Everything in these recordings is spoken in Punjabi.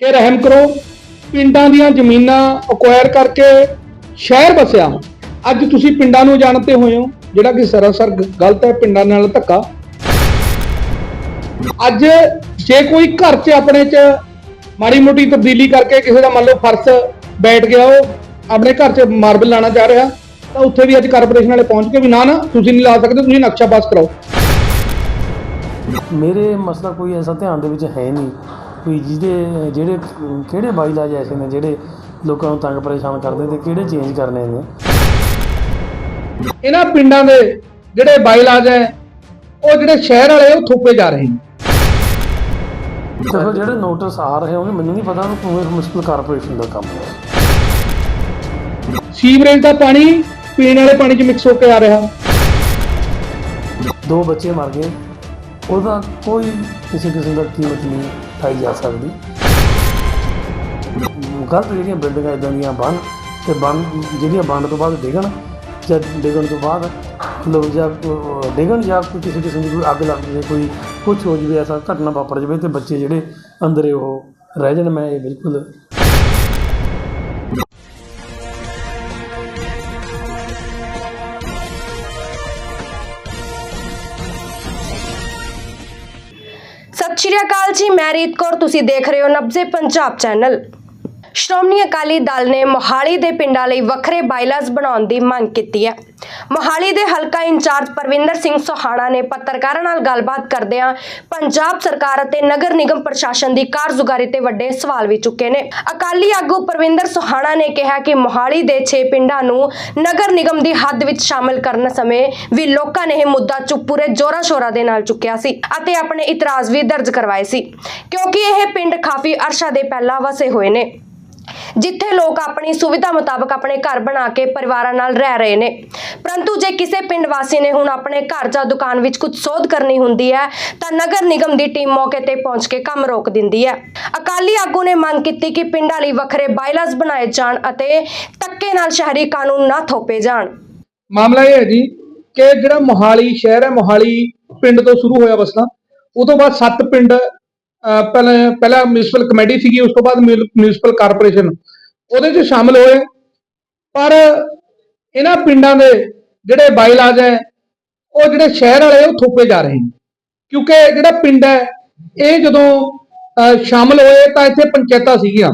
ਕਿ ਰਹਿਮ ਕਰੋ, ਪਿੰਡਾਂ ਦੀਆਂ ਜ਼ਮੀਨਾਂ ਅਕਵਾਇਰ ਕਰਕੇ ਸ਼ਹਿਰ ਵਸਿਆ ਅੱਜ ਤੁਸੀਂ ਪਿੰਡਾਂ ਨੂੰ ਜਾਣਦੇ ਹੋਏ ਹੋ, ਜਿਹੜਾ ਕਿ ਸਰਾਸਰ ਗਲਤ ਹੈ, ਪਿੰਡਾਂ ਨਾਲ ਧੱਕਾ। ਅੱਜ ਜੇ ਕੋਈ ਘਰ 'ਚ ਆਪਣੇ 'ਚ ਮਾੜੀ ਮੋਟੀ ਤਬਦੀਲੀ ਕਰਕੇ ਕਿਸੇ ਦਾ ਮੰਨ ਲਓ ਫਰਸ਼ ਬੈਠ ਗਿਆ ਉਹ, ਆਪਣੇ ਘਰ 'ਚ ਮਾਰਬਲ ਲਾਣਾ ਚਾਹ ਰਿਹਾ, ਤਾਂ ਉੱਥੇ ਵੀ ਅੱਜ ਕਾਰਪੋਰੇਸ਼ਨ ਵਾਲੇ ਪਹੁੰਚ ਕੇ ਵੀ ਨਾ ਨਾ, ਤੁਸੀਂ ਨਹੀਂ ਲਾ ਸਕਦੇ, ਤੁਸੀਂ ਨਕਸ਼ਾ ਪਾਸ ਕਰਾਓ। ਮੇਰੇ ਮਸਲਾ ਕੋਈ ਐਸਾ ਧਿਆਨ ਦੇ ਵਿੱਚ ਹੈ ਨਹੀਂ। ਕੋਈ ਜਿਹਦੇ ਜਿਹੜੇ ਕਿਹੜੇ ਬਾਈਲਾਜ ਐਸੇ ਨੇ ਜਿਹੜੇ ਲੋਕਾਂ ਨੂੰ ਤੰਗ ਪਰੇਸ਼ਾਨ ਕਰਦੇ ਤੇ ਕਿਹੜੇ ਚੇਂਜ ਕਰਨੇ ਨੇ? ਇਹਨਾਂ ਪਿੰਡਾਂ ਦੇ ਜਿਹੜੇ ਬਾਈਲਾਜ ਹੈ ਉਹ ਜਿਹੜੇ ਸ਼ਹਿਰ ਵਾਲੇ ਉਹ ਥੋਪੇ ਜਾ ਰਹੇ ਨੇ। ਦੇਖੋ ਜਿਹੜੇ ਨੋਟਿਸ ਆ ਰਹੇ ਹੋਣਗੇ ਮੈਨੂੰ ਨਹੀਂ ਪਤਾ ਉਹ ਕਿਵੇਂ ਮਿਊਨਿਸਪਲ ਕਾਰਪੋਰੇਸ਼ਨ ਦਾ ਕੰਮ ਹੈ। ਸੀਵਰੇਜ ਦਾ ਪਾਣੀ ਪੀਣ ਵਾਲੇ ਪਾਣੀ 'ਚ ਮਿਕਸ ਹੋ ਕੇ ਆ ਰਿਹਾ। ਦੋ ਬੱਚੇ ਮਰ ਗਏ ਉਹਦਾ ਕੋਈ ਕਿਸੇ ਕਿਸਮ ਦਾ ਕੀਮਤ ਨਹੀਂ। ਠਾਈ ਜਾ ਸਕਦੀ। ਗਲਤ ਜਿਹੜੀਆਂ ਬਿਲਡਿੰਗਾਂ ਇਦਾਂ ਦੀਆਂ ਬਣ ਤੇ ਬਣ ਜਿਹੜੀਆਂ ਬਣ ਤੋਂ ਬਾਅਦ ਡਿੱਗਣ, ਜਾਂ ਡਿੱਗਣ ਤੋਂ ਬਾਅਦ ਲੋਕ ਜਾਂ ਡਿੱਗਣ ਜਾਂ ਕੋਈ ਕਿਸੇ ਕਿਸਮ ਦੀ ਕੋਈ ਅੱਗ ਲੱਗ ਜਾਵੇ, ਕੋਈ ਕੁਝ ਹੋ ਜਾਵੇ, ਐਸਾ ਘਟਨਾ ਵਾਪਰ ਜਾਵੇ ਤੇ ਬੱਚੇ ਜਿਹੜੇ ਅੰਦਰ ਉਹ ਰਹਿ ਜਾਣ। ਮੈਂ ਇਹ ਬਿਲਕੁਲ ਜੀ ਮੈਂ ਰੀਤ ਕੌਰ ਤੁਸੀਂ ਦੇਖ ਰਹੇ ਹੋ ਨਬਜ਼ੇ ਪੰਜਾਬ ਚੈਨਲ। ਸ਼੍ਰੋਮਣੀ ਅਕਾਲੀ ਦਲ ਨੇ ਮੋਹਾਲੀ ਦੇ ਪਿੰਡਾਂ ਲਈ ਵੱਖਰੇ ਬਾਈਲਾਜ਼ ਬਣਾਉਣ ਦੀ ਮੰਗ ਕੀਤੀ ਹੈ। ਮੋਹਾਲੀ ਦੇ ਹਲਕਾ ਇੰਚਾਰਜ ਪਰਵਿੰਦਰ ਸਿੰਘ ਸੋਹਾਣਾ ਨੇ ਪੱਤਰਕਾਰਾਂ ਨਾਲ ਗੱਲਬਾਤ ਕਰਦਿਆਂ ਪੰਜਾਬ ਸਰਕਾਰ ਅਤੇ ਨਗਰ ਨਿਗਮ ਪ੍ਰਸ਼ਾਸਨ ਦੀ ਕਾਰਜਗੁਜ਼ਾਰੀ ਤੇ ਵੱਡੇ ਸਵਾਲ ਵੀ ਚੁੱਕੇ ਨੇ। ਅਕਾਲੀ ਆਗੂ ਪਰਵਿੰਦਰ ਸੋਹਾਣਾ ਨੇ ਕਿਹਾ ਕਿ ਮੋਹਾਲੀ ਦੇ 6 ਪਿੰਡਾਂ ਨੂੰ ਨਗਰ ਨਿਗਮ ਦੀ ਹੱਦ ਵਿੱਚ ਸ਼ਾਮਲ ਕਰਨ ਸਮੇਂ ਵੀ ਲੋਕਾਂ ਨੇ ਇਹ ਮੁੱਦਾ ਚੁੱਪੂਰੇ ਜ਼ੋਰਾਂ ਸ਼ੋਰਾਂ ਦੇ ਨਾਲ ਚੁੱਕਿਆ ਸੀ ਅਤੇ ਆਪਣੇ ਇਤਰਾਜ਼ ਵੀ ਦਰਜ ਕਰਵਾਏ ਸੀ। ਕਿਉਂਕਿ ਇਹ ਪਿੰਡ ਕਾਫੀ ਅਰਸ਼ਾਂ ਦੇ ਪਹਿਲਾਂ ਵਸੇ ਹੋਏ ਨੇ। ਜਿੱਥੇ ਲੋਕ ਆਪਣੀ ਸੁਵਿਧਾ ਮੁਤਾਬਕ ਆਪਣੇ ਘਰ ਬਣਾ ਕੇ ਪਰਿਵਾਰਾਂ ਨਾਲ ਰਹਿ ਰਹੇ ਨੇ। ਪਰੰਤੂ ਜੇ ਕਿਸੇ ਪਿੰਡ ਵਾਸੀ ਨੇ ਹੁਣ ਆਪਣੇ ਘਰ ਜਾਂ ਦੁਕਾਨ ਵਿੱਚ ਕੁਝ ਸੋਧ ਕਰਨੀ ਹੁੰਦੀ ਹੈ, ਤਾਂ ਨਗਰ ਨਿਗਮ ਦੀ ਟੀਮ ਮੌਕੇ ਤੇ ਪਹੁੰਚ ਕੇ ਕੰਮ ਰੋਕ ਦਿੰਦੀ ਹੈ। ਅਕਾਲੀ ਆਗੂ ਨੇ ਮੰਗ ਕੀਤੀ ਕਿ ਪਿੰਡਾਂ ਲਈ ਵੱਖਰੇ ਬਾਈਲਾਜ਼ ਬਣਾਏ ਜਾਣ ਅਤੇ ਧੱਕੇ ਨਾਲ ਸ਼ਹਿਰੀ ਕਾਨੂੰਨ ਨਾ ਥੋਪੇ ਜਾਣ। ਮਾਮਲਾ ਇਹ ਹੈ ਜੀ ਕਿ ਜਿਹੜਾ ਮੋਹਾਲੀ ਸ਼ਹਿਰ ਹੈ, ਮੋਹਾਲੀ ਪਿੰਡ ਤੋਂ ਸ਼ੁਰੂ ਹੋਇਆ ਵਸਣਾ ਉਹ ਤੋਂ ਬਾਅਦ ਸੱਤ ਪਿੰਡ ਪਹਿਲਾਂ ਪਹਿਲਾਂ ਮਿਊਨਿਸਪਲ ਕਮੇਟੀ ਸੀਗੀ ਉਸ ਤੋਂ ਬਾਅਦ ਮਿਊਨਿਸਪਲ ਕਾਰਪੋਰੇਸ਼ਨ ਉਹਦੇ 'ਚ ਸ਼ਾਮਲ ਹੋਏ। ਪਰ ਇਹਨਾਂ ਪਿੰਡਾਂ ਦੇ ਜਿਹੜੇ ਬਾਈਲਾਜ ਹੈ ਉਹ ਜਿਹੜੇ ਸ਼ਹਿਰ ਵਾਲੇ ਉਹ ਥੋਪੇ ਜਾ ਰਹੇ ਨੇ। ਕਿਉਂਕਿ ਜਿਹੜਾ ਪਿੰਡ ਹੈ ਇਹ ਜਦੋਂ ਅਹ, ਸ਼ਾਮਲ ਹੋਏ ਤਾਂ ਇੱਥੇ ਪੰਚਾਇਤਾਂ ਸੀਗੀਆਂ।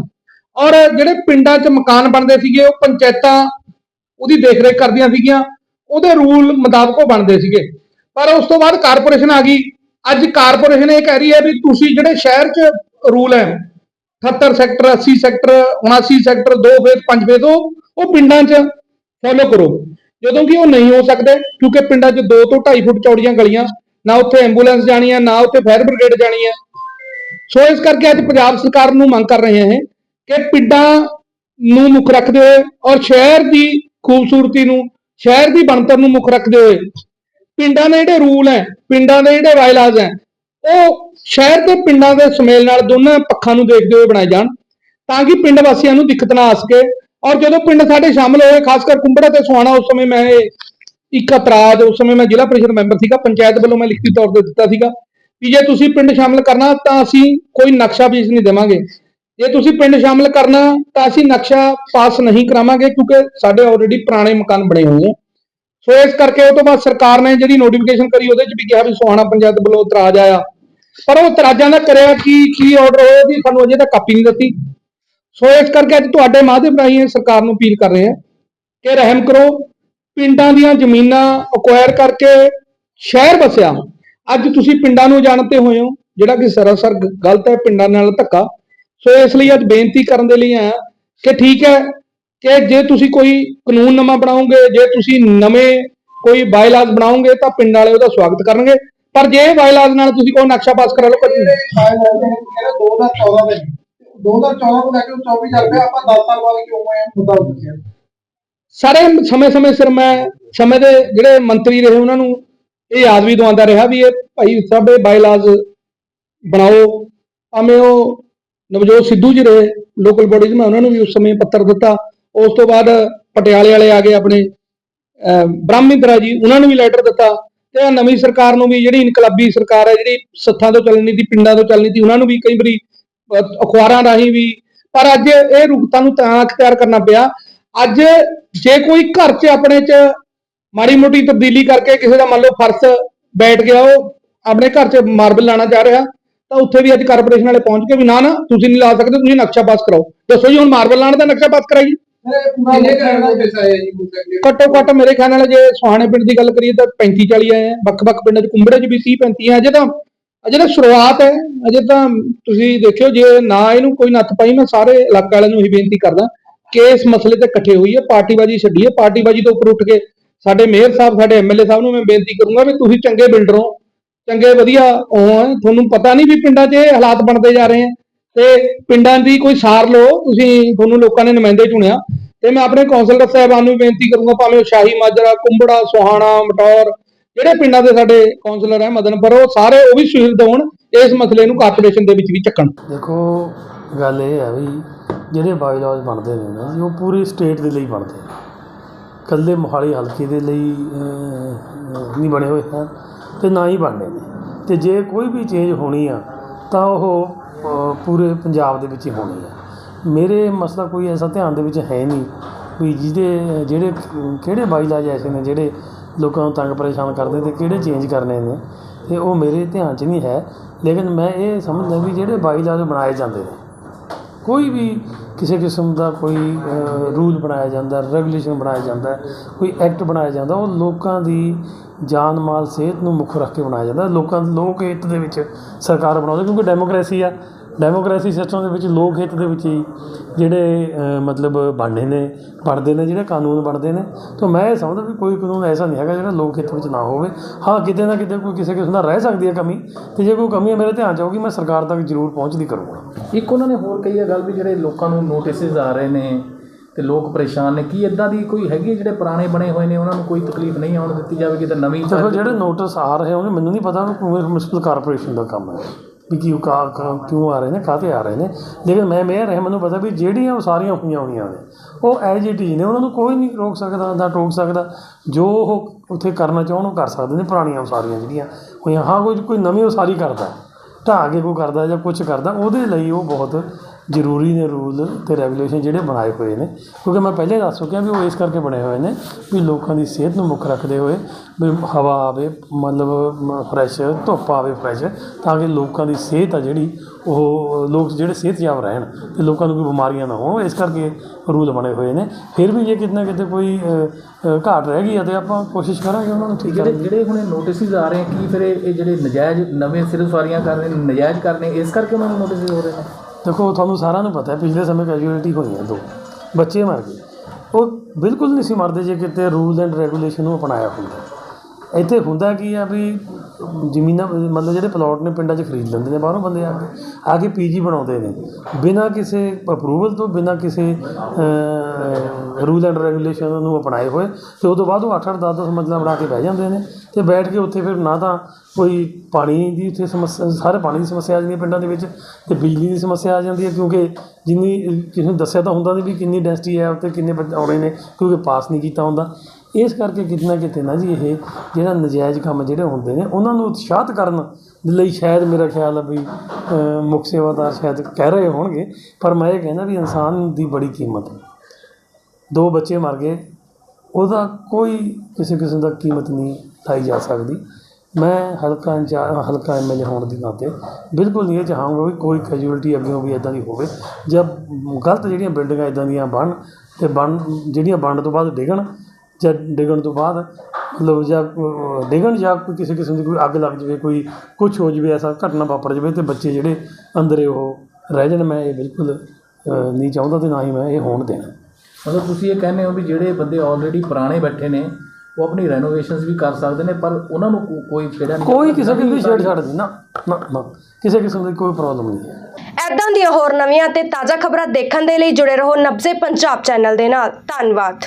ਔਰ ਜਿਹੜੇ ਪਿੰਡਾਂ 'ਚ ਮਕਾਨ ਬਣਦੇ ਸੀਗੇ ਉਹ ਪੰਚਾਇਤਾਂ ਉਹਦੀ ਦੇਖਰੇਖ ਕਰਦੀਆਂ ਸੀਗੀਆਂ। ਉਹਦੇ ਰੂਲ ਮੁਤਾਬਕ ਉਹ ਬਣਦੇ ਸੀਗੇ। ਪਰ ਉਸ ਤੋਂ ਬਾਅਦ ਕਾਰਪੋਰੇਸ਼ਨ ਆ ਗਈ। ਅੱਜ ਕਾਰਪੋਰੇਸ਼ਨ ਇਹ ਕਹਿ ਰਹੀ ਹੈ ਵੀ ਤੁਸੀਂ ਜਿਹੜੇ ਸ਼ਹਿਰ 'ਚ ਰੂਲ ਹੈ 78 sector 80 sector 79 sector 2 phase 5 phase ਉਹ ਉਹ ਪਿੰਡਾਂ 'ਚ ਫੋਲੋ ਕਰੋ। ਜਦੋਂ ਕਿ ਉਹ ਨਹੀਂ ਹੋ ਸਕਦੇ, ਕਿਉਂਕਿ ਪਿੰਡਾਂ 'ਚ 2 ਤੋਂ 2.5 ਫੁੱਟ ਚੌੜੀਆਂ ਗਲੀਆਂ, ਨਾ ਉੱਥੇ ਐਂਬੂਲੈਂਸ ਜਾਣੀ ਹੈ, ਨਾ ਉੱਥੇ ਫਾਇਰ ਬ੍ਰਿਗੇਡ ਜਾਣੀ ਹੈ। ਸੋ ਇਸ ਕਰਕੇ ਅੱਜ ਪੰਜਾਬ ਸਰਕਾਰ ਨੂੰ ਮੰਗ ਕਰ ਰਹੇ ਹਾਂ ਕਿ ਪਿੰਡਾਂ ਨੂੰ ਮੁੱਖ ਰੱਖਦੇ ਹੋਏ ਔਰ ਸ਼ਹਿਰ ਦੀ ਖੂਬਸੂਰਤੀ ਨੂੰ, ਸ਼ਹਿਰ ਦੀ ਬਣਤਰ ਨੂੰ ਮੁੱਖ ਰੱਖਦੇ ਹੋਏ ਪਿੰਡਾਂ ਦੇ ਜਿਹੜੇ ਰੂਲ ਹੈ, ਪਿੰਡਾਂ ਦੇ ਜਿਹੜੇ ਵਾਇਲਾਜ਼ ਹੈ, ਉਹ ਸ਼ਹਿਰ ਤੇ ਪਿੰਡਾਂ ਦੇ ਸੁਮੇਲ ਨਾਲ ਦੋਨਾਂ ਪੱਖਾਂ ਨੂੰ ਦੇਖਦੇ ਹੋਏ ਬਣਾਏ ਜਾਣ ਤਾਂ ਕਿ ਪਿੰਡ ਵਾਸੀਆਂ ਨੂੰ ਦਿੱਕਤ ਨਾ ਆ ਸਕੇ। ਔਰ ਜਦੋਂ ਪਿੰਡ ਸਾਡੇ ਸ਼ਾਮਲ ਹੋਏ, ਖਾਸ ਕਰ ਕੁੰਬੜਾ ਤੇ ਸੁਹਾਣਾ, ਉਸ ਸਮੇਂ ਮੈਂ ਇੱਕ ਇਤਰਾਜ਼ ਉਸ ਸਮੇਂ ਮੈਂ ਜ਼ਿਲ੍ਹਾ ਪਰਿਸ਼ਦ ਮੈਂਬਰ ਸੀਗਾ, ਪੰਚਾਇਤ ਵੱਲੋਂ ਮੈਂ ਲਿਖਤੀ ਤੌਰ ਤੇ ਦਿੱਤਾ ਸੀਗਾ। ਕਿ ਜੇ ਤੁਸੀਂ ਪਿੰਡ ਸ਼ਾਮਲ ਕਰਨਾ, ਤਾਂ ਅਸੀਂ ਕੋਈ ਨਕਸ਼ਾ ਵੀ ਨਹੀਂ ਦੇਵਾਂਗੇ। ਜੇ ਤੁਸੀਂ ਪਿੰਡ ਸ਼ਾਮਲ ਕਰਨਾ, ਤਾਂ ਅਸੀਂ ਨਕਸ਼ਾ ਪਾਸ ਨਹੀਂ ਕਰਾਵਾਂਗੇ ਕਿਉਂਕਿ ਸਾਡੇ ਆਲਰੇਡੀ ਪੁਰਾਣੇ ਮਕਾਨ ਬਣੇ ਹੋਏ ਆ। ਸੋ ਇਸ ਕਰਕੇ ਉਹ ਤੋਂ ਬਾਅਦ ਸਰਕਾਰ ਨੇ ਜਿਹੜੀ ਨੋਟੀਫਿਕੇਸ਼ਨ ਕਰੀ ਉਹਦੇ ਚ ਵੀ ਕਿਹਾ ਵੀ ਸੋਹਾਣਾ ਪੰਚਾਇਤ ਵੱਲੋਂ ਇਤਰਾਜ਼ ਆਇਆ। ਪਰ ਉਹ ਇਤਰਾਜ਼ਾਂ ਦਾ ਕਰਿਆ ਕੀ ਕੀ ਆਰਡਰ ਹੋਇਆ ਉਹਦੀ ਸਾਨੂੰ ਅਜੇ ਤੱਕ ਕਾਪੀ ਨਹੀਂ ਦਿੱਤੀ। ਸੋ ਇਸ ਕਰਕੇ ਅੱਜ ਤੁਹਾਡੇ ਮਾਧਿਅਮ ਰਾਹੀਂ ਸਰਕਾਰ ਨੂੰ ਅਪੀਲ ਕਰ ਰਹੇ ਹਾਂ ਕਿ ਰਹਿਮ ਕਰੋ। ਪਿੰਡਾਂ ਦੀਆਂ ਜ਼ਮੀਨਾਂ ਅਕਵਾਇਰ ਕਰਕੇ ਸ਼ਹਿਰ ਵਸਿਆ। ਅੱਜ ਤੁਸੀਂ ਪਿੰਡਾਂ ਨੂੰ ਜਾਣਦੇ ਹੋਏ ਹੋ, ਜਿਹੜਾ ਕਿ ਸਰਾਸਰ ਗਲਤ ਹੈ, ਪਿੰਡਾਂ ਨਾਲ ਧੱਕਾ। ਸੋ ਇਸ ਲਈ ਅੱਜ ਬੇਨਤੀ ਕਰਨ ਦੇ ਲਈ ਆਇਆ ਕਿ ਠੀਕ ਹੈ ਕਿ ਜੇ ਤੁਸੀਂ ਕੋਈ ਕਾਨੂੰਨ ਨਵਾਂ ਬਣਾਓਗੇ ਜੇ ਤੁਸੀਂ ਨਵੇਂ ਕੋਈ ਬਾਇਲਾਜ਼ ਬਣਾਓਗੇ ਤਾਂ ਪਿੰਡ ਵਾਲੇ ਉਹਦਾ ਸਵਾਗਤ ਕਰਨਗੇ। ਪਰ ਜੇ ਬਾਇਲਾਜ਼ ਨਾਲ ਤੁਸੀਂ ਕੋਈ ਨਕਸ਼ਾ ਪਾਸ ਕਰਾ ਲਓ ਨਹੀਂ। 2014 ਦੇ 2014 ਤੋਂ ਲੈ ਕੇ 24 ਚੱਲ ਪਿਆ ਆਪਾਂ 10 ਸਾਲ ਬਾਅਦ ਕਿਉਂ ਆਏ ਮੁੱਦਾ ਉੱਠਿਆ ਸਾਰੇ ਸਮੇਂ-ਸਮੇਂ ਸਿਰ ਮੈਂ ਸਮੇਂ ਦੇ ਜਿਹੜੇ ਮੰਤਰੀ ਰਹੇ ਉਹਨਾਂ ਨੂੰ ਇਹ ਯਾਦ ਵੀ ਦਵਾਉਂਦਾ ਰਿਹਾ ਵੀ ਇਹ ਭਾਈ ਸਭ ਇਹ ਬਾਇਲਾਜ਼ ਬਣਾਓ। ਭਾਵੇਂ ਉਹ ਨਵਜੋਤ ਸਿੱਧੂ ਜੀ ਰਹੇ ਲੋਕਲ ਬੋਡੀਜ਼ ਮੈਂ ਉਹਨਾਂ ਨੂੰ ਵੀ ਉਸ ਸਮੇਂ ਪੱਤਰ ਦਿੱਤਾ। ਉਸ ਤੋਂ ਬਾਅਦ ਪਟਿਆਲੇ ਵਾਲੇ ਆ ਗਏ ਆਪਣੇ ਅਹ, ਬ੍ਰਹਮਿੰਦਰਾ ਜੀ ਉਹਨਾਂ ਨੂੰ ਵੀ ਲੈਟਰ ਦਿੱਤਾ ਤੇ ਆਹ ਨਵੀਂ ਸਰਕਾਰ ਨੂੰ ਵੀ ਜਿਹੜੀ ਇਨਕਲਾਬੀ ਸਰਕਾਰ ਹੈ ਜਿਹੜੀ ਸੱਥਾਂ ਤੋਂ ਚੱਲਣੀ ਸੀ ਪਿੰਡਾਂ ਤੋਂ ਚੱਲਣੀ ਸੀ ਉਹਨਾਂ ਨੂੰ ਵੀ ਕਈ ਵਾਰੀ ਅ, ਅਖਬਾਰਾਂ ਰਾਹੀਂ ਵੀ ਪਰ ਅੱਜ ਇਹ ਰੁਕਤਾਂ ਨੂੰ ਤਾਂ ਅਖਤਿਆਰ ਕਰਨਾ ਪਿਆ। ਅੱਜ ਜੇ ਕੋਈ ਘਰ 'ਚ ਆਪਣੇ 'ਚ ਮਾੜੀ ਮੋਟੀ ਤਬਦੀਲੀ ਕਰਕੇ ਕਿਸੇ ਦਾ ਮੰਨ ਲਓ ਫਰਸ਼ ਬੈਠ ਗਿਆ ਉਹ ਆਪਣੇ ਘਰ 'ਚ ਮਾਰਬਲ ਲਾਣਾ ਚਾਹ ਰਿਹਾ ਤਾਂ ਉੱਥੇ ਵੀ ਅੱਜ ਕਾਰਪੋਰੇਸ਼ਨ ਵਾਲੇ ਪਹੁੰਚ ਕੇ ਵੀ ਨਾ ਨਾ ਤੁਸੀਂ ਨਹੀਂ ਲਾ ਸਕਦੇ ਤੁਸੀਂ ਨਕਸ਼ਾ ਪਾਸ ਕਰਾਓ। ਦੱਸੋ ਜੀ ਹੁਣ ਮਾਰਬਲ ਲਾਣ ਦਾ ਨਕਸ਼ਾ ਪਾਸ ਕਰਾਈਏ? ਇਹ ਪੂਰਾ ਲੈ ਪੈਸਾ ਹੈ ਜੀ ਮੁੱਦੇ ਅੱਗੇ ਘੱਟੋ ਘੱਟ ਮੇਰੇ ਖਿਆਲ ਨਾਲ ਜੇ ਸੁਹਾਣੇ ਪਿੰਡ ਦੀ ਗੱਲ ਕਰੀਏ ਤਾਂ 35 40 ਆਏ ਆ। ਵੱਖ-ਵੱਖ ਪਿੰਡਾਂ 'ਚ ਕੁੰਬੜੇ 'ਚ ਵੀ 30 35 ਆ। ਅਜੇ ਤਾਂ ਅਜੇ ਤਾਂ ਸ਼ੁਰੂਆਤ ਹੈ। ਅਜੇ ਤਾਂ ਤੁਸੀਂ ਦੇਖਿਓ, ਜੇ ਨਾ ਇਹਨੂੰ ਕੋਈ ਨੱਥ ਪਾਈ, ਮੈਂ ਸਾਰੇ ਇਲਾਕੇ ਵਾਲਿਆਂ ਨੂੰ ਇਹ ਬੇਨਤੀ ਕਰਦਾ ਕਿ ਇਸ ਮਸਲੇ ਤੇ ਇਕੱਠੇ ਹੋਈ ਹੈ ਪਾਰਟੀਬਾਜ਼ੀ ਛੱਡੀ ਹੈ ਪਾਰਟੀਬਾਜ਼ੀ ਤੋਂ ਉੱਪਰ ਉੱਠ ਕੇ ਸਾਡੇ ਮੇਅਰ ਸਾਹਿਬ, ਸਾਡੇ ਐਮਐਲਏ ਸਾਹਿਬ ਨੂੰ ਮੈਂ ਬੇਨਤੀ ਕਰੂੰਗਾ ਵੀ ਤੁਸੀਂ ਚੰਗੇ ਬਿਲਡਰ ਹੋ ਚੰਗੇ ਵਧੀਆ ਹੋ ਤੁਹਾਨੂੰ ਪਤਾ ਨਹੀਂ ਵੀ ਪਿੰਡਾਂ 'ਚ ਇਹ ਹਾਲਾਤ ਬਣਦੇ ਜਾ ਰਹੇ ਆ। ਤੇ ਪਿੰਡਾਂ ਦੀ ਕੋਈ ਸਾਰ ਲਓ, ਤੁਸੀਂ ਤੁਹਾਨੂੰ ਲੋਕਾਂ ਨੇ ਨੁਮਾਇੰਦੇ ਚੁਣਿਆ। ਤੇ ਮੈਂ ਆਪਣੇ ਕੌਂਸਲਰ ਸਾਹਿਬਾਨ ਨੂੰ ਬੇਨਤੀ ਕਰੂੰਗਾ, ਭਾਵੇਂ ਉਹ ਸ਼ਾਹੀ ਮਾਜਰਾ, ਕੁੰਬੜਾ, ਸੁਹਾਣਾ, ਮਟੌਰ, ਜਿਹੜੇ ਪਿੰਡਾਂ ਦੇ ਸਾਡੇ ਕੌਂਸਲਰ ਹੈ ਮਦਨਪੁਰ ਉਹ ਸਾਰੇ ਉਹ ਵੀ ਸੁਹਿਰਦ ਹੋਣ, ਇਸ ਮਸਲੇ ਨੂੰ ਕਾਰਪੋਰੇਸ਼ਨ ਦੇ ਵਿੱਚ ਵੀ ਚੱਕਣ। ਦੇਖੋ, ਗੱਲ ਇਹ ਹੈ ਵੀ ਜਿਹੜੇ ਬਾਈਲਾਜ਼ ਬਣਦੇ ਨੇ ਨਾ ਉਹ ਪੂਰੀ ਸਟੇਟ ਦੇ ਲਈ ਬਣਦੇ ਨੇ। ਇਕੱਲੇ ਮੋਹਾਲੀ ਹਲਕੇ ਦੇ ਲਈ ਨਹੀਂ ਬਣੇ ਹੋਏ ਹਨ, ਤੇ ਨਾ ਹੀ ਬਣਨੇ ਨੇ। ਤੇ ਜੇ ਕੋਈ ਵੀ ਚੇਂਜ ਹੋਣੀ ਆ, ਤਾਂ ਉਹ ਪੂਰੇ ਪੰਜਾਬ ਦੇ ਵਿੱਚ ਹੀ ਹੋਣੀ ਆ। ਮੇਰੇ ਮਸਲਾ ਕੋਈ ਐਸਾ ਧਿਆਨ ਦੇ ਵਿੱਚ ਹੈ ਨਹੀਂ ਵੀ ਜਿਹਦੇ, ਜਿਹੜੇ ਕਿਹੜੇ ਬਾਈਲਾਜ਼ ਐਸੇ ਨੇ ਜਿਹੜੇ ਲੋਕਾਂ ਨੂੰ ਤੰਗ ਪਰੇਸ਼ਾਨ ਕਰਦੇ ਤੇ ਕਿਹੜੇ ਚੇਂਜ ਕਰਨੇ ਨੇ, ਤੇ ਉਹ ਮੇਰੇ ਧਿਆਨ 'ਚ ਨਹੀਂ ਹੈ। ਲੇਕਿਨ ਮੈਂ ਇਹ ਸਮਝਦਾ ਵੀ ਜਿਹੜੇ ਬਾਈਲਾਜ਼ ਬਣਾਏ ਜਾਂਦੇ ਨੇ, ਕੋਈ ਵੀ ਕਿਸੇ ਕਿਸਮ ਦਾ ਕੋਈ ਰੂਲ ਬਣਾਇਆ ਜਾਂਦਾ, ਰੈਗੂਲੇਸ਼ਨ ਬਣਾਇਆ ਜਾਂਦਾ, ਕੋਈ ਐਕਟ ਬਣਾਇਆ ਜਾਂਦਾ, ਉਹ ਲੋਕਾਂ ਦੀ ਜਾਨ ਮਾਲ ਸਿਹਤ ਨੂੰ ਮੁੱਖ ਰੱਖ ਕੇ ਬਣਾਇਆ ਜਾਂਦਾ। ਲੋਕਾਂ, ਲੋਕ ਹਿੱਤ ਦੇ ਵਿੱਚ ਸਰਕਾਰ ਬਣਾਉਂਦੇ ਕਿਉਂਕਿ ਡੈਮੋਕ੍ਰੇਸੀ ਆ। ਡੈਮੋਕ੍ਰੇਸੀ ਸਿਸਟਮ ਦੇ ਵਿੱਚ ਲੋਕ ਹਿੱਤ ਦੇ ਵਿੱਚ ਹੀ ਜਿਹੜੇ ਮਤਲਬ ਬਣਨੇ ਨੇ ਬਣਦੇ ਨੇ ਜਿਹੜੇ ਕਾਨੂੰਨ ਬਣਦੇ ਨੇ। ਤਾਂ ਮੈਂ ਇਹ ਸਮਝਦਾ ਵੀ ਕੋਈ ਕਾਨੂੰਨ ਐਸਾ ਨਹੀਂ ਹੈਗਾ ਜਿਹੜਾ ਲੋਕ ਹਿੱਤ ਵਿੱਚ ਨਾ ਹੋਵੇ। ਹਾਂ ਕਿਤੇ ਨਾ ਕਿਤੇ ਕੋਈ ਕਿਸੇ ਕਿਸਮ ਦਾ ਰਹਿ ਸਕਦੀ ਹੈ ਕਮੀ ਤੇ ਜੇ ਕੋਈ ਕਮੀ ਮੇਰੇ ਧਿਆਨ ਚ ਆਊਗੀ ਮੈਂ ਸਰਕਾਰ ਤੱਕ ਜ਼ਰੂਰ ਪਹੁੰਚਦੀ ਕਰੂੰਗਾ। ਇੱਕ ਉਹਨਾਂ ਨੇ ਹੋਰ ਕਹੀ ਹੈ ਗੱਲ ਵੀ ਜਿਹੜੇ ਲੋਕਾਂ ਨੂੰ ਨੋਟਿਸਸ ਆ ਰਹੇ ਨੇ ਤੇ ਲੋਕ ਪਰੇਸ਼ਾਨ ਨੇ ਕੀ ਇਦਾਂ ਦੀ ਕੋਈ ਹੈਗੀ ਹੈ ਜਿਹੜੇ ਪੁਰਾਣੇ ਬਣੇ ਹੋਏ ਨੇ ਉਹਨਾਂ ਨੂੰ ਕੋਈ ਤਕਲੀਫ ਨਹੀਂ ਆਉਣ ਦਿੱਤੀ ਜਾਵੇਗੀ ਤਾਂ ਨਵੀਂ ਦੇਖੋ ਜਿਹੜੇ ਨੋਟਿਸ ਆ ਰਹੇ ਹੋਣਗੇ ਮੈਨੂੰ ਨਹੀਂ ਪਤਾ ਕਿ ਮਿਊਨਿਸਪਲ ਕਾਰਪੋਰੇਸ਼ਨ ਦਾ ਕੰਮ ਹੈ। ਵੀ ਕਿਉਂ ਕਾ ਕਿਉਂ ਆ ਰਹੇ ਨੇ, ਕਾਹਤੇ ਆ ਰਹੇ ਨੇ? ਲੇਕਿਨ ਮੈਂ ਮੇਅਰ ਹੈ ਮੈਨੂੰ ਪਤਾ ਵੀ ਜਿਹੜੀਆਂ ਉਹ ਸਾਰੀਆਂ ਹੋਈਆਂ ਹੋਈਆਂ ਨੇ, ਉਹ ਐਜ ਇਟ ਇਜ਼ ਨੇ, ਉਹਨਾਂ ਨੂੰ ਕੋਈ ਨਹੀਂ ਰੋਕ ਸਕਦਾ ਨਾ ਟੋਕ ਸਕਦਾ। ਜੋ ਉਹ ਉੱਥੇ ਕਰਨਾ ਚਾਹੁਣ, ਉਹ ਕਰ ਸਕਦੇ ਨੇ, ਪੁਰਾਣੀਆਂ ਉਸਾਰੀਆਂ ਜਿਹੜੀਆਂ ਹੋਈਆਂ। ਹਾਂ, ਕੋਈ ਕੋਈ ਨਵੀਂ ਉਸਾਰੀ ਕਰਦਾ। ਢਾਹ ਕੇ ਕੋਈ ਕਰਦਾ ਜਾਂ ਕੁਝ ਕਰਦਾ, ਉਹਦੇ ਲਈ ਉਹ ਬਹੁਤ ਜ਼ਰੂਰੀ ਨੇ ਰੂਲ ਤੇ ਰੈਗੂਲੇਸ਼ਨ ਜਿਹੜੇ ਬਣਾਏ ਹੋਏ ਨੇ। ਕਿਉਂਕਿ ਮੈਂ ਪਹਿਲੇ ਦੱਸ ਚੁੱਕਿਆ ਵੀ ਉਹ ਇਸ ਕਰਕੇ ਬਣੇ ਹੋਏ ਨੇ ਵੀ ਲੋਕਾਂ ਦੀ ਸਿਹਤ ਨੂੰ ਮੁੱਖ ਰੱਖਦੇ ਹੋਏ ਵੀ ਹਵਾ ਆਵੇ ਮਤਲਬ ਫਰੈਸ਼ ਧੁੱਪ ਆਵੇ ਫਰੈਸ਼ ਤਾਂ ਕਿ ਲੋਕਾਂ ਦੀ ਸਿਹਤ ਆ ਜਿਹੜੀ ਉਹ ਲੋਕ ਜਿਹੜੇ ਸਿਹਤਯਾਬ ਰਹਿਣ ਤੇ ਲੋਕਾਂ ਨੂੰ ਕੋਈ ਬਿਮਾਰੀਆਂ ਨਾ ਹੋਣ ਇਸ ਕਰਕੇ ਰੂਲ ਬਣੇ ਹੋਏ ਨੇ। ਫਿਰ ਵੀ ਜੇ ਕਿਤੇ ਨਾ ਕਿਤੇ ਕੋਈ ਘਾਟ ਰਹਿ ਗਈ ਆ ਤੇ ਆਪਾਂ ਕੋਸ਼ਿਸ਼ ਕਰਾਂਗੇ ਉਹਨਾਂ ਨੂੰ ਠੀਕ ਜਿਹੜੇ ਜਿਹੜੇ ਹੁਣ ਨੋਟਿਸਸ ਆ ਰਹੇ ਕੀ ਫਿਰ ਇਹ ਜਿਹੜੇ ਨਜਾਇਜ਼ ਨਵੇਂ ਸਿਰੇ ਸਵਾਰੀਆਂ ਕਰ ਰਹੇ ਨਜਾਇਜ਼ ਕਰਨੇ ਇਸ ਕਰਕੇ ਉਹਨਾਂ ਨੂੰ ਨੋਟਿਸ ਹੋ ਰਹੇ ਨੇ? ਦੇਖੋ ਤੁਹਾਨੂੰ ਸਾਰਿਆਂ ਨੂੰ ਪਤਾ ਹੈ, ਪਿਛਲੇ ਸਮੇਂ ਕੈਜੂਅਲਟੀ ਹੋਈਆਂ ਦੋ। ਬੱਚੇ ਮਰ ਗਏ। ਉਹ ਬਿਲਕੁਲ ਨਹੀਂ ਸੀ ਮਰਦੇ ਜੇ ਕਿਤੇ ਰੂਲਸ ਐਂਡ ਰੈਗੂਲੇਸ਼ਨ ਨੂੰ ਅਪਣਾਇਆ ਹੁੰਦਾ। ਇੱਥੇ ਹੁੰਦਾ ਕੀ ਆ ਵੀ ਜ਼ਮੀਨਾਂ, ਮਤਲਬ ਜਿਹੜੇ ਪਲਾਟ ਨੇ ਪਿੰਡਾਂ 'ਚ ਖਰੀਦ ਲੈਂਦੇ ਨੇ, ਬਾਹਰੋਂ ਬੰਦੇ ਆ ਕੇ ਆ ਕੇ ਪੀਜੀ ਬਣਾਉਂਦੇ ਨੇ। ਬਿਨਾਂ ਕਿਸੇ ਅਪਰੂਵਲ ਤੋਂ, ਬਿਨਾਂ ਕਿਸੇ ਰੂਲ ਐਂਡ ਰੈਗੂਲੇਸ਼ਨ ਨੂੰ ਅਪਣਾਏ ਹੋਏ, ਤੇ ਉਸ ਤੋਂ ਬਾਅਦ ਉਹ 8-8 10-10 ਮੰਜ਼ਿਲਾਂ ਬਣਾ ਕੇ ਬਹਿ ਜਾਂਦੇ ਨੇ। ਤੇ ਬੈਠ ਕੇ ਉੱਥੇ ਫਿਰ ਨਾ ਤਾਂ ਕੋਈ ਪਾਣੀ ਦੀ ਉੱਥੇ ਸਮੱਸਿਆ ਸਾਰੇ ਪਾਣੀ ਦੀ ਸਮੱਸਿਆ ਆ ਜਾਂਦੀ ਹੈ ਪਿੰਡਾਂ ਦੇ ਵਿੱਚ ਤੇ ਬਿਜਲੀ ਦੀ ਸਮੱਸਿਆ ਆ ਜਾਂਦੀ ਹੈ ਕਿਉਂਕਿ ਜਿੰਨੀ ਕਿਸੇ ਨੂੰ ਦੱਸਿਆ ਤਾਂ ਹੁੰਦਾ ਨਹੀਂ ਵੀ ਕਿੰਨੀ ਡੈਂਸਿਟੀ ਹੈ ਉੱਥੇ ਕਿੰਨੇ ਬੰਦੇ ਆਉਣੇ ਨੇ ਕਿਉਂਕਿ ਪਾਸ ਨਹੀਂ ਕੀਤਾ ਹੁੰਦਾ। ਇਸ ਕਰਕੇ ਕਿਤੇ ਨਾ ਕਿਤੇ ਨਾ ਜੀ ਇਹ ਜਿਹੜਾ ਨਜਾਇਜ਼ ਕੰਮ ਜਿਹੜੇ ਹੁੰਦੇ ਨੇ ਉਹਨਾਂ ਨੂੰ ਉਤਸ਼ਾਹਤ ਕਰਨ ਦੇ ਲਈ ਸ਼ਾਇਦ ਮੇਰਾ ਖਿਆਲ ਹੈ ਵੀ ਅਹ, ਮੁੱਖ ਸੇਵਾਦਾਰ ਸ਼ਾਇਦ ਕਹਿ ਰਹੇ ਹੋਣਗੇ ਪਰ ਮੈਂ ਇਹ ਕਹਿੰਦਾ ਵੀ ਇਨਸਾਨ ਦੀ ਬੜੀ ਕੀਮਤ ਹੈ। ਦੋ ਬੱਚੇ ਮਰ ਗਏ ਉਹਦਾ ਕੋਈ ਕਿਸੇ ਕਿਸਮ ਦਾ ਕੀਮਤ ਨਹੀਂ। ਲਾਈ ਜਾ ਸਕਦੀ। ਮੈਂ ਹਲਕਾ ਇੰਚਾਰਜ ਹਲਕਾ ਐਮਐਲਏ ਹੋਣ ਦੇ ਨਾਤੇ ਬਿਲਕੁਲ ਨਹੀਂ ਇਹ ਚਾਹਾਂਗਾ ਵੀ ਕੋਈ ਕੈਜੂਅਲਟੀ ਅੱਗੇ ਵੀ ਇਦਾਂ ਦੀ ਹੋਵੇ। ਜਦ ਗਲਤ ਜਿਹੜੀਆਂ ਬਿਲਡਿੰਗਾਂ ਇਦਾਂ ਦੀਆਂ ਬਣ ਤੇ ਬਣ ਜਿਹੜੀਆਂ ਬਣਨ ਤੋਂ ਬਾਅਦ ਡਿੱਗਣ, ਜਾਂ ਡਿੱਗਣ ਤੋਂ ਬਾਅਦ ਮਤਲਬ ਜਾਂ ਡਿੱਗਣ ਜਾਂ ਕੋਈ ਕਿਸੇ ਕਿਸਮ ਦੀ ਕੋਈ ਅੱਗ ਲੱਗ ਜਾਵੇ, ਕੋਈ ਕੁਝ ਹੋ ਜਾਵੇ, ਐਸਾ ਘਟਨਾ ਵਾਪਰ ਜਾਵੇ ਤੇ ਬੱਚੇ ਜਿਹੜੇ ਅੰਦਰੇ ਉਹ ਰਹਿ ਜਾਣ, ਮੈਂ ਇਹ ਬਿਲਕੁਲ ਨਹੀਂ ਚਾਹੁੰਦਾ ਤੇ ਨਾ ਹੀ ਮੈਂ ਇਹ ਹੋਣ ਦੇਣਾ। ਮਤਲਬ ਤੁਸੀਂ ਇਹ ਕਹਿੰਦੇ ਹੋ ਵੀ ਜਿਹੜੇ ਬੰਦੇ ਆਲਰੇਡੀ ਪੁਰਾਣੇ ਬੈਠੇ ਨੇ ਉਹ ਆਪਣੀ ਰੈਨੋਵੇਸ਼ਨਸ ਵੀ ਕਰ ਸਕਦੇ ਨੇ ਪਰ ਉਹਨਾਂ ਨੂੰ ਕੋ- ਕੋਈ ਛੇੜਾ ਨਹੀਂ ਕੋਈ ਕਿਸੇ ਦੀ ਛੇੜ ਛੱਡ ਨਾ ਨਾ ਨਾ ਕਿਸੇ ਕਿਸਮ ਦੀ ਕੋਈ ਪ੍ਰੋਬਲਮ ਨਹੀਂ। ਹੈ ਐਦਾਂ ਦੀਆਂ ਹੋਰ ਨਵੀਆਂ ਤੇ ਤਾਜ਼ਾ ਖਬਰਾਂ ਦੇਖਣ ਦੇ ਲਈ ਜੁੜੇ ਰਹੋ ਨਬਜ਼ੇ ਪੰਜਾਬ ਚੈਨਲ ਦੇ ਨਾਲ। ਧੰਨਵਾਦ।